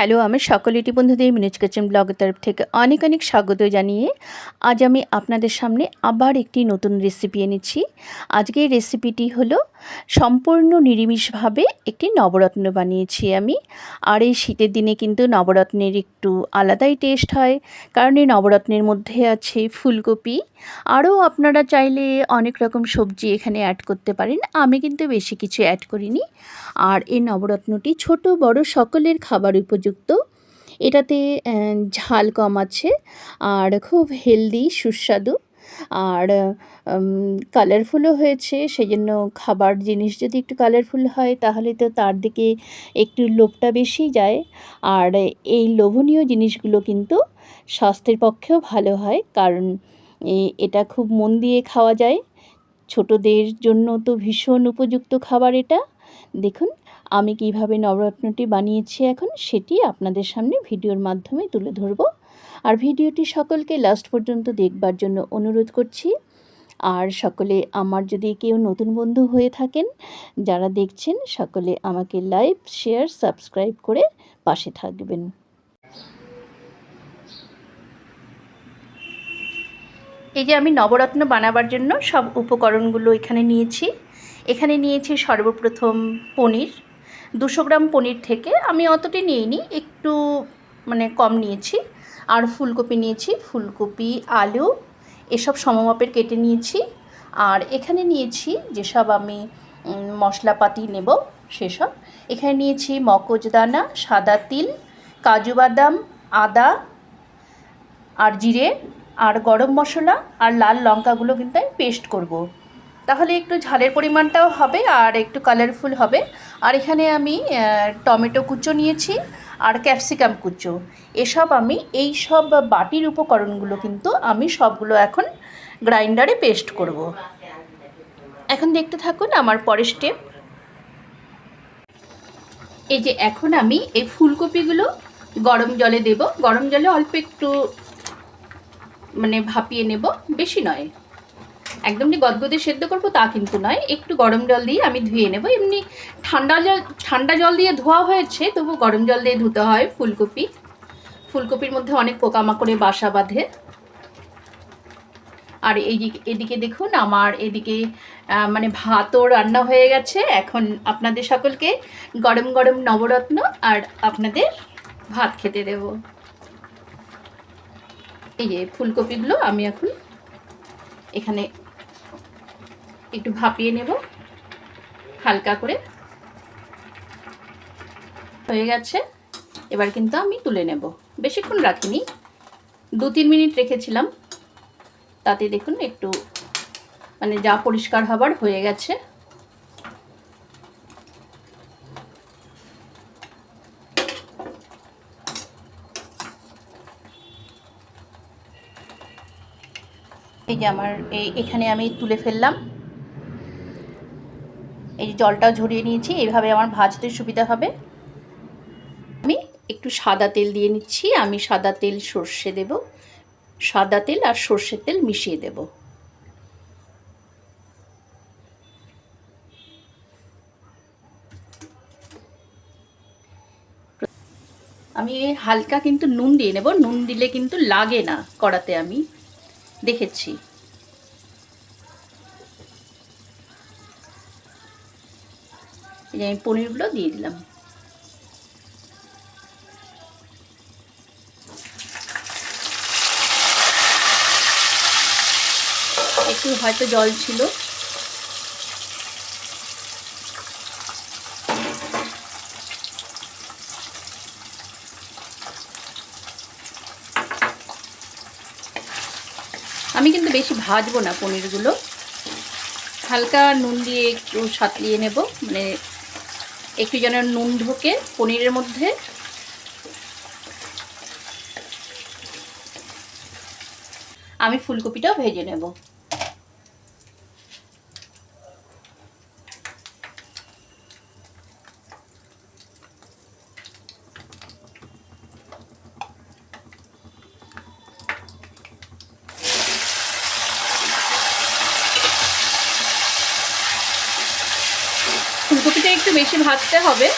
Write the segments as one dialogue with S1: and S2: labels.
S1: Hello, আমার সকলেটি বন্ধুদের মিনুজ kitchen ব্লগের তরফ থেকে অনেক অনেক স্বাগত জানিয়ে আজ আমি আপনাদের সামনে আবার একটি নতুন রেসিপি এনেছি। আজকের রেসিপিটি হলো সম্পূর্ণ নিরামিষভাবে একটি নবরত্ন বানিয়েছি আমি। আর এই শীতের দিনে কিন্তু নবরত্নের একটু আলাদাই টেস্ট হয়, কারণ এই নবরত্নের মধ্যে আছে ফুলকপি। আরও আপনারা চাইলে অনেক রকম সবজি এখানে অ্যাড করতে পারেন, আমি কিন্তু বেশি কিছু অ্যাড করিনি। আর এই নবরত্নটি ছোট বড় সকলের খাবার উপযুক্ত এটাতে ঝাল কম আছে আর খুব হেলদি, সুস্বাদু। আর কালারফুলও হয়েছে সেই জন্য খাবার জিনিস যদি একটু কালারফুল হয়, তাহলে তো তার দিকে একটু লোভটা বেশি যায়। আর এই লোভনীয় জিনিসগুলো কিন্তু স্বাস্থ্যের পক্ষেও ভালো হয়, কারণ এটা খুব মন দিয়ে খাওয়া যায়। ছোটদের জন্য তো ভীষণ উপযুক্ত খাবার এটা। দেখুন আমি কীভাবে নবরত্নটি বানিয়েছি এখন সেটি আপনাদের সামনে ভিডিওর মাধ্যমে তুলে ধরব। আর ভিডিওটি সকলকে লাস্ট পর্যন্ত দেখবার জন্য অনুরোধ করছি। আর সকলে আমার যদি কেউ নতুন বন্ধু হয়ে থাকেন, যারা দেখছেন, সকলে আমাকে লাইক শেয়ার সাবস্ক্রাইব করে পাশে থাকবেন। এই যে আমি নবরত্ন বানাবার জন্য সব উপকরণগুলো এখানে নিয়েছি। এখানে নিয়েছি সর্বপ্রথম পনির দুশো গ্রাম পনির থেকে আমি অতটি নিইনি, একটু মানে কম নিয়েছি। আর ফুলকপি নিয়েছি, ফুলকপি, আলু, এসব সমমাপের কেটে নিয়েছি। আর এখানে নিয়েছি যেসব আমি মশলাপাতি নেব, সেসব। এখানে নিয়েছি মগজদানা সাদা তিল, কাজু বাদাম, আদা আর জিরে, আর গরম মশলা আর লাল লঙ্কাগুলো কিন্তু আমি পেস্ট করব। তাহলে একটু ঝালের পরিমাণটাও হবে আর একটু কালারফুল হবে। আর এখানে আমি টমেটো কুচো নিয়েছি আর ক্যাপসিকাম কুচো। এসব আমি, এই সব বাটির উপকরণগুলো কিন্তু আমি সবগুলো এখন গ্রাইন্ডারে পেস্ট করব। এখন দেখতে থাকুন আমার পরের স্টেপ এই যে এখন আমি এই ফুলকপিগুলো গরম জলে দেব। গরম জলে অল্প একটু মানে ভাপিয়ে নেব, বেশি নয়। একদম যে গদগদে সেদ্ধ করব, তা কিন্তু নয়। একটু গরম জল দিয়ে আমি ধুয়ে নেব। এমনি ঠান্ডা জল ঠান্ডা জল দিয়ে ধোয়া হয়েছে তবু গরম জল দিয়ে ধুতে হয় ফুলকপি। ফুলকপির মধ্যে অনেক পোকামাকড়ে বাসা বাঁধে। আর এইদিকে, এদিকে দেখুন আমার এদিকে মানে ভাতও রান্না হয়ে গেছে। এখন আপনাদের সকলকে গরম গরম নবরত্ন আর আপনাদের ভাত খেতে দেবো। এই যে ফুলকপিগুলো আমি এখন এখানে একটু ভাপিয়ে নেব। হালকা করে। হয়ে গেছে। এবার কিন্তু আমি তুলে নেব। বেশিক্ষণ রাখিনি। দু তিন মিনিট রেখেছিলাম। তাতে দেখুন একটু মানে যা পরিষ্কার হবার হয়ে গেছে। এই যে আমার এই এখানে আমি তুলে ফেললাম। এই যে জলটাও ঝরিয়ে নিয়েছি এইভাবে আমার ভাজতে সুবিধা হবে। আমি একটু সাদা তেল দিয়ে নিচ্ছি, আমি সাদা তেল সর্ষে দেব। সাদা তেল আর সর্ষের তেল মিশিয়ে দেব। আমি হালকা কিন্তু নুন দিয়ে নেব, নুন দিলে কিন্তু লাগে না কড়াতে আমি। দেখেছি। যে আমি পনিরগুলো দিয়ে দিলাম। একটু হয়তো জল ছিল। আমি কিন্তু বেশি ভাজবো না পনিরগুলো। হালকা নুন দিয়ে একটু সাতলিয়ে নেব মানে একটু যেন নুন ঢোকে পনিরের মধ্যে। আমি ফুলকপিটাও ভেজে নেব। ফুলকপিটা একটু বেশি ভাজতে হবে।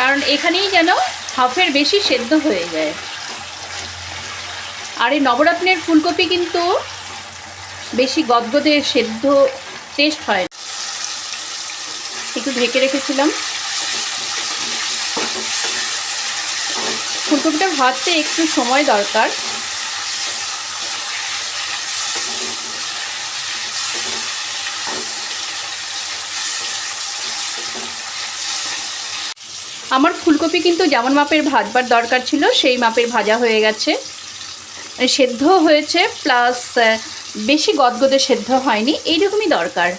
S1: কারণ এখানেই যেন হাফের বেশি সেদ্ধ হয়ে যায়। আর এই নবরত্নের ফুলকপি কিন্তু বেশি গদগদে সেদ্ধ টেস্ট হয় একটু ঢেকে রেখেছিলাম। ফুলকপিটা ভাজতে একটু সময় দরকার। আমার ফুলকপি কিন্তু যেমন মাপের ভাজবার দরকার ছিল, সেই মাপের ভাজা হয়ে গেছে। সেদ্ধ হয়েছে প্লাস বেশি গদগদে সেদ্ধ হয়নি, এইরকমই দরকার।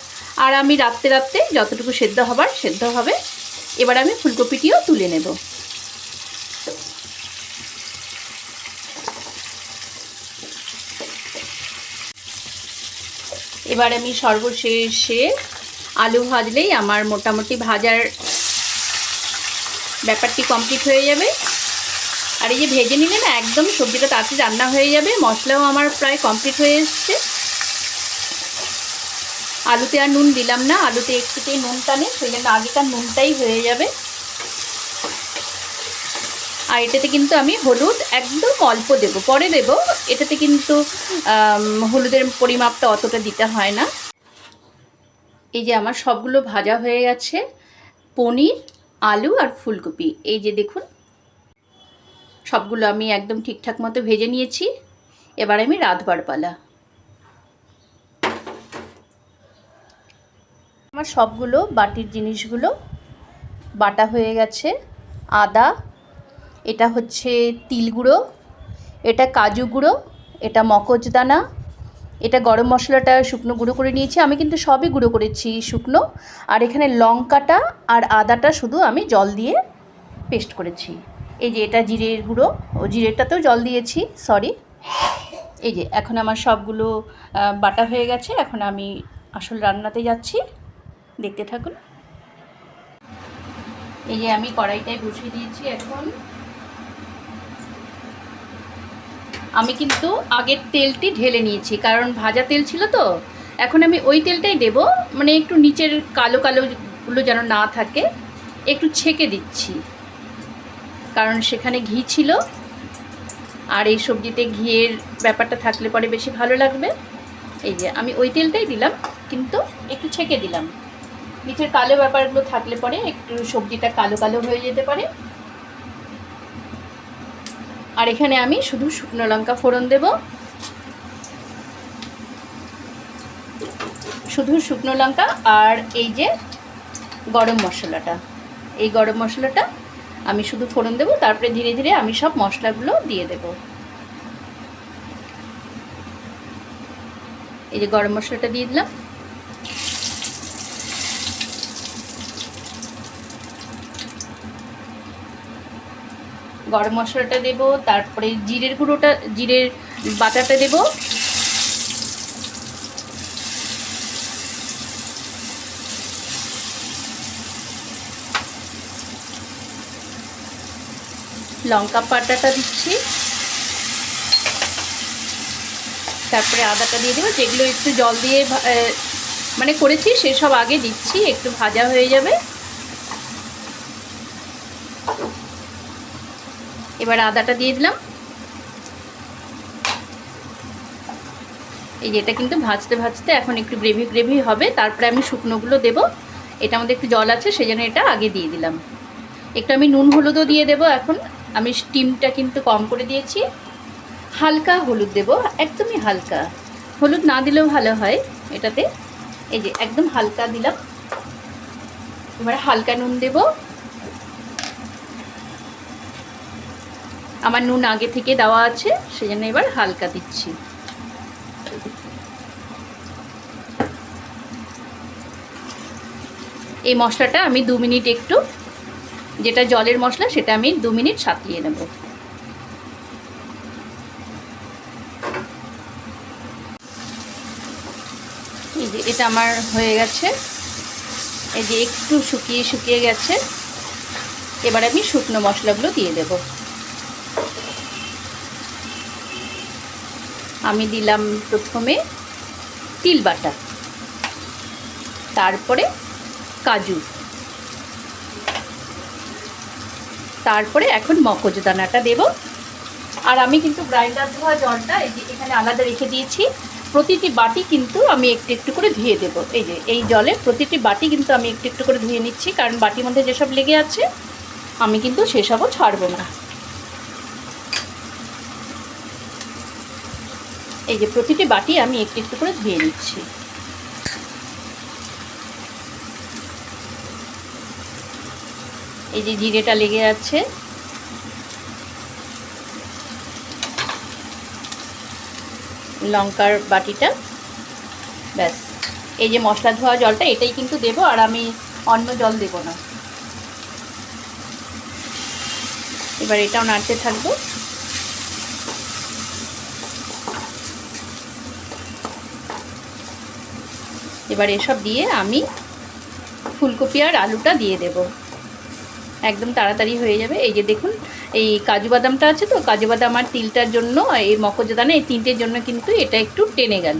S1: আর আমি রাত্রে রাত্রে যতটুকু সেদ্ধ হবার, সেদ্ধ হবে। এবার আমি ফুলকপিটিও তুলে নেব। এবার আমি সর্বশেষে আলু ভাজলেই আমার মোটামুটি ভাজার ব্যাপারটি কমপ্লিট হয়ে যাবে। আর এই যে ভেজে নিলে না, একদম সবজিটা তাড়াতাড়ি রান্না হয়ে যাবে। মশলাও আমার প্রায় কমপ্লিট হয়ে এসছে। আলুতে আর নুন দিলাম না, আলুতে একটুতেই নুন টানে সেই জন্য আগেকার নুনটাই হয়ে যাবে। আর এটাতে কিন্তু আমি হলুদ একদম অল্প দেব। পরে দেব, এটাতে কিন্তু হলুদের পরিমাপটা অতটা দিতে হয় না। এই যে আমার সবগুলো ভাজা হয়ে গেছে। পনির আলু আর ফুলকপি। এই যে দেখুন, সবগুলো আমি একদম ঠিকঠাক মতো ভেজে নিয়েছি। এবার আমি রাঁধবার পালা। আমার সবগুলো বাটির জিনিসগুলো বাটা হয়ে গেছে। আদা, এটা হচ্ছে তিল গুঁড়ো, এটা কাজু গুঁড়ো, এটা মকচদানা এটা গরম মশলাটা শুকনো গুঁড়ো করে নিয়েছি। আমি কিন্তু সবই গুঁড়ো করেছি শুকনো। আর এখানে লঙ্কাটা আর আদাটা শুধু আমি জল দিয়ে পেস্ট করেছি। এই যে এটা জিরের গুঁড়ো। ও জিরেরটাতেও জল দিয়েছি, সরি। এই যে এখন আমার সবগুলো বাটা হয়ে গেছে। এখন আমি আসল রান্নাতে যাচ্ছি। দেখতে থাকুন। এই যে আমি কড়াইটায় বসিয়ে দিয়েছি এখন। আমি কিন্তু আগের তেলটি ঢেলে নিয়েছি, কারণ ভাজা তেল ছিল তো। এখন আমি ওই তেলটাই দেব মানে একটু নিচের কালো কালোগুলো যেন না থাকে, একটু ছেঁকে দিচ্ছি। কারণ সেখানে ঘি ছিল, আর এই সবজিতে ঘিয়ের ব্যাপারটা থাকলে পরে বেশি ভালো লাগবে। এই যে, আমি ওই তেলটাই দিলাম, কিন্তু একটু ছেঁকে দিলাম। নিচের কালো ব্যাপারগুলো থাকলে পরে একটু সবজিটা কালো কালো হয়ে যেতে পারে। আর এখানে আমি শুধু শুকনো লঙ্কা ফোড়ন দেব। শুধু শুকনো লঙ্কা আর এই যে গরম মশলাটা। এই গরম মশলাটা আমি শুধু ফোড়ন দেব, তারপরে ধীরে ধীরে আমি সব মশলাগুলো দিয়ে দেব। এই যে গরম মশলাটা দিয়ে দিলাম। গরম মশলাটা দেব, তারপরে জিরের গুঁড়োটা, জিরের বাটাটা দেব। লঙ্কা পাটাটা দিচ্ছি। তারপরে আদাটা দিয়ে দেবো, যেগুলো একটু জল দিয়ে মানে করেছি, সেসব আগে দিচ্ছি, একটু ভাজা হয়ে যাবে। এবার আদাটা দিয়ে দিলাম। এই যে এটা কিন্তু ভাজতে ভাজতে এখন একটু গ্রেভি গ্রেভি হবে, তারপরে আমি শুকনোগুলো দেবো। এটা আমাদের একটু জল আছে সেই জন্য এটা আগে দিয়ে দিলাম। একটু আমি নুন হলুদও দিয়ে দেবো এখন। আমি স্টিমটা কিন্তু কম করে দিয়েছি। হালকা হলুদ দেবো, একদমই হালকা। হলুদ না দিলেও ভালো হয় এটাতে। এই যে একদম হালকা দিলাম। এবারে হালকা নুন দেবো। আমার নুন আগে থেকে দেওয়া আছে, সেজন্য এবার হালকা দিচ্ছি। এই মশলাটা আমি দু মিনিট একটু, যেটা জলের মশলা সেটা আমি দু মিনিট সাঁতলিয়ে নেব। এটা আমার হয়ে গেছে। এই যে একটু শুকিয়ে শুকিয়ে গেছে। এবার আমি শুকনো মশলাগুলো দিয়ে দেব। আমি দিলাম প্রথমে তিল বাটা, তারপরে কাজু, তারপরে এখন মকজ দানাটা দেব। আর আমি কিন্তু গ্রাইন্ডার ধোয়া জলটা এই যে এখানে আলাদা রেখে দিয়েছি। প্রতিটি বাটি কিন্তু আমি একটু একটু করে ধুয়ে দেব। এই যে এই জলে প্রতিটি বাটি কিন্তু আমি একটু একটু করে ধুয়ে নিচ্ছি, কারণ বাটির মধ্যে যেসব লেগে আছে, আমি কিন্তু সেসবও ছাড়বো না। এই যে প্রতিটি বাটি আমি একটু একটু করে ধুয়ে নিচ্ছি। এই যে জিরেটা লেগে আছে। লঙ্কার বাটিটা। ব্যাস। এই যে মশলা ধোয়া জলটা, এটাই কিন্তু দেবো আর আমি অন্য জল দেব না। এবার এটাও নাড়তে থাকব। এবার এসব দিয়ে আমি ফুলকপি আর আলুটা দিয়ে দেব। একদম তাড়াতাড়ি হয়ে যাবে। এই যে দেখুন, এই কাজু বাদামটা আছে তো, কাজু বাদাম আর তিলটার জন্য, এই মকজদানা, এই তিনটের জন্য কিন্তু এটা একটু টেনে গেল।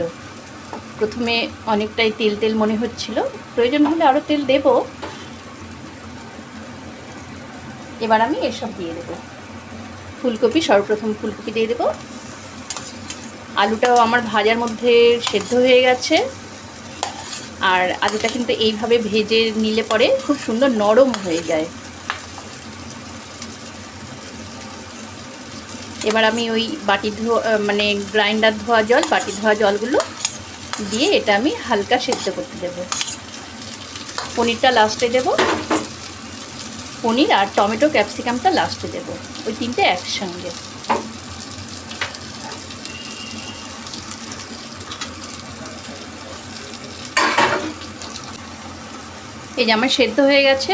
S1: প্রথমে অনেকটাই তেল তেল মনে হচ্ছিল। প্রয়োজন হলে আরও তেল দেব। এবার আমি এসব দিয়ে দেবো। ফুলকপি, সর্বপ্রথম ফুলকপি দিয়ে দেবো। আলুটাও আমার ভাজার মধ্যে সেদ্ধ হয়ে গেছে। আর আলুটা কিন্তু এইভাবে ভেজে নিলে পরে খুব সুন্দর নরম হয়ে যায়। এবার আমি ওই বাটি ধোয়া মানে গ্রাইন্ডার ধোয়া জল, বাটি ধোয়া জলগুলো দিয়ে এটা আমি হালকা সেদ্ধ করতে দেব। পনিরটা লাস্টে দেব। পনির আর টমেটো, ক্যাপসিকামটা লাস্টে দেব। ওই তিনটে একসঙ্গে। এই যে আমার সেদ্ধ হয়ে গেছে।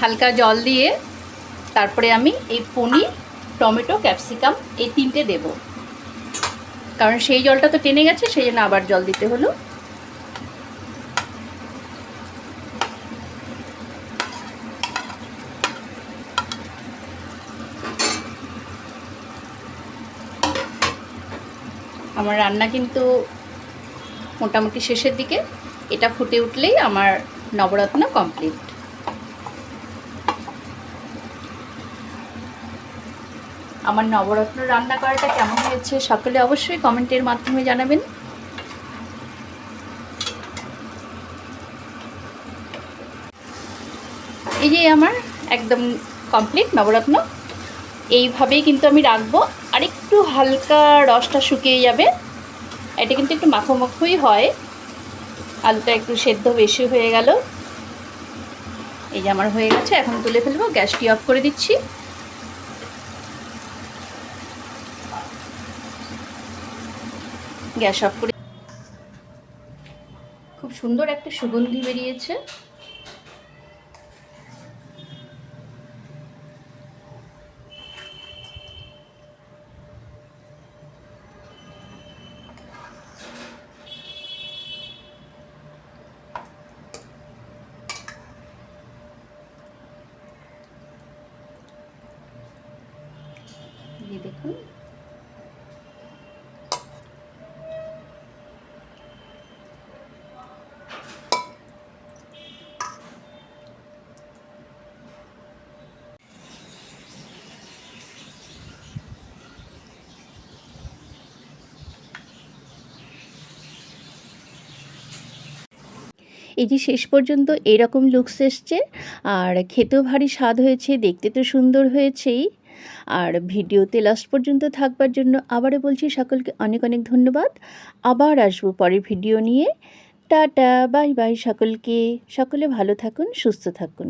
S1: হালকা জল দিয়ে তারপরে আমি এই পনির টমেটো, ক্যাপসিকাম এই তিনটে দেব। কারণ সেই জলটা তো টেনে গেছে, সেই জন্য আবার জল দিতে হলো। আমার রান্না কিন্তু মোটামুটি শেষের দিকে। এটা ফুটে উঠলেই আমার নবরত্ন কমপ্লিট আমার নবরত্ন রান্না করাটা কেমন হয়েছে সকলে অবশ্যই কমেন্টের মাধ্যমে জানাবেন। এই যে আমার একদম কমপ্লিট নবরত্ন। এইভাবেই কিন্তু আমি রাখব। আর একটু হালকা রসটা শুকিয়ে যাবে। এটা কিন্তু একটু মাখো মাখোই হয়। আলুটা একটু সেদ্ধ বেশি হয়ে গেল। এই যে আমার হয়ে গেছে, এখন তুলে ফেলব গ্যাসটি অফ করে দিচ্ছি। গ্যাস অফ করে খুব সুন্দর একটা সুগন্ধি বেরিয়েছে। এই যে শেষ পর্যন্ত এরকম লুকস এসছে, আর খেতেও ভারী স্বাদ হয়েছে, দেখতে তো সুন্দর হয়েছেই। আর ভিডিওতে লাস্ট পর্যন্ত থাকবার জন্য আবারও বলছি সকলকে অনেক অনেক ধন্যবাদ। আবার আসব পরের ভিডিও নিয়ে। টাটা, বাই বাই সকলকে। সকলে ভালো থাকুন, সুস্থ থাকুন।